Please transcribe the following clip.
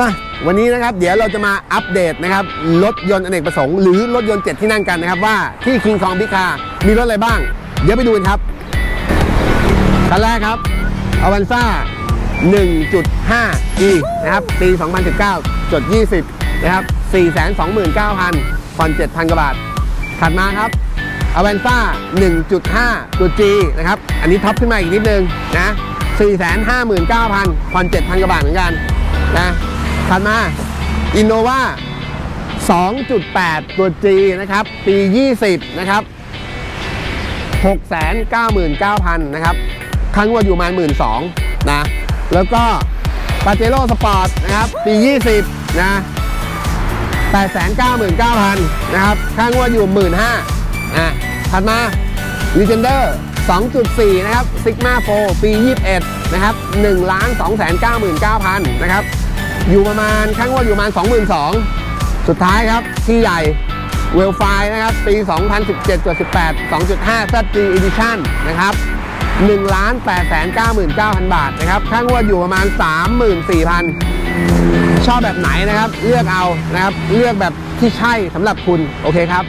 มาวันนี้นะครับเดี๋ยวเราจะมาอัปเดตนะครับรถยนต์อเนกประสงค์หรือรถยนต์ 7 ที่นั่งกันนะครับว่าที่คิงคองพิคามีรถอะไรบ้าง เดี๋ยวไปดูกันครับคันแรกครับอวันซ่า 1.5e นะครับปี 2019จด20 นะครับ 429,000ผ่อน7,000 กว่าบาท ถัดมาครับอเวนซ่า 1.5ตัว G นะครับ อันนี้ท็อปขึ้นมาอีกนิดนึงนะ 459,000ผ่อน7,000 กว่าบาทเหมือนกันนะ ถัดมา Innova 2.8 ตัว G นะครับ ปี 20 นะครับ 699,000 นะครับครั้งว่าอยู่ประมาณ 12,000 นะ แล้วก็ปาเจโร่สปอร์ตนะครับ ปี 20 นะ 899,000 นะครับค่างวดอยู่ 15,000อะถัดมา Legender 2.4 นะครับ Sigma 4 ปี 21 นะครับ 1 299,000 นะครับ อยู่ประมาณค่างวดอยู่ประมาณ 22,000 สุดท้ายครับ ที่ใหญ่เวลไฟนะครับ ปี 2017 18 2.5 ZG Edition นะครับ1 899,000 บาทนะครับค่างวดอยู่ประมาณ 34,000 ชอบแบบไหนนะครับ เลือกเอานะครับ เลือกแบบที่ใช่สำหรับคุณ โอเคครับ